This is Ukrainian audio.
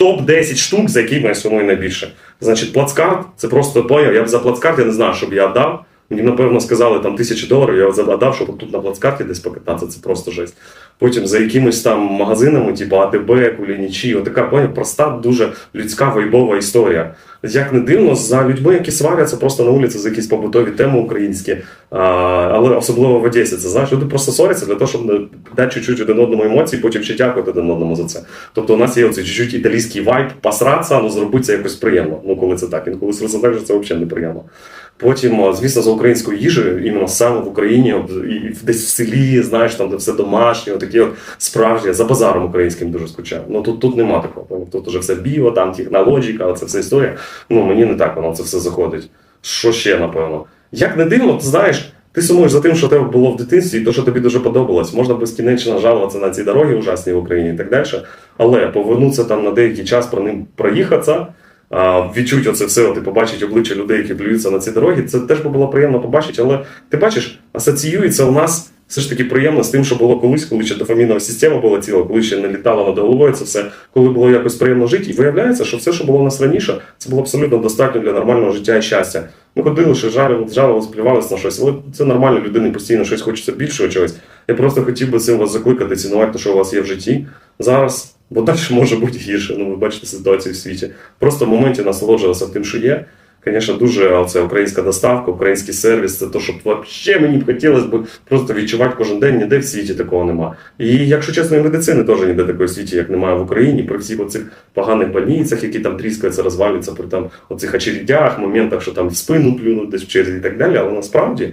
топ-10 штук, за які мене сумує найбільше. Значить, плацкарт, це просто плеєр. Я б за плацкарт, я не знаю, щоб я дав. Мені, напевно, сказали там тисячі доларів, я задав, щоб тут на плацкарті десь покататися, це просто жесть. Потім за якимись там магазинами, типу АТБ, Кулінічі, отака поняв, проста, дуже людська вайбова історія. Як не дивно, за людьми, які сваряться просто на вулиці за якісь побутові теми українські, а, але особливо в Одесі, це знаєш, люди просто сваряться для того, щоб дати чуть-чуть один одному емоції, потім ще дякувати один одному за це. Тобто у нас є оцей чуть-чуть італійський вайб, посратися, ну зробити це якось приємно. Ну коли це так, інколи це так, що це взагалі неприємно. Потім, звісно, за українською їжею, іменно саме в Україні, і десь в селі, знаєш, там де все домашнє, такі от справжні, за базаром українським дуже скучаю. Ну тут, тут нема такого. Тут уже все біо, там технологіка, це все історія. Ну мені не так воно це все заходить. Що ще, напевно? Як не дивно, ти знаєш, ти сумуєш за тим, що тебе було в дитинстві, і то, що тобі дуже подобалось. Можна безкінечно жалуватися на ці дороги ужасні в Україні і так далі. Але повернутися там на деякий час про ним проїхатися. А, відчуть оце все, ти побачить обличчя людей, які плюються на ці дороги. Це теж би було приємно побачити, але ти бачиш, асоціюється у нас все ж таки приємно з тим, що було колись, коли ще дофамінова система була ціла, коли ще не літало над головою це все, коли було якось приємно жити. І виявляється, що все, що було у нас раніше, це було абсолютно достатньо для нормального життя і щастя. Ми ходили, що жалили, жалились, плювалися на щось, але це нормально, людині постійно щось хочеться більшого чогось. Я просто хотів би цим вас закликати, цінувати те, що у вас є в житті зараз, бо далі може бути гірше. Ну, ви бачите ситуацію в світі. Просто в моменті насолоджуватися тим, що є. Звісно, дуже оце українська доставка, український сервіс, це те, що взагалі мені б хотілося б просто відчувати кожен день, ніде в світі такого нема. І якщо чесно, і медицини теж ніде такої в світі, як немає в Україні, при всіх оцих поганих больницях, які там тріскаються, розвалюються, при там оцих очередях, моментах, що там в спину плюнуть десь в і так далі. Але насправді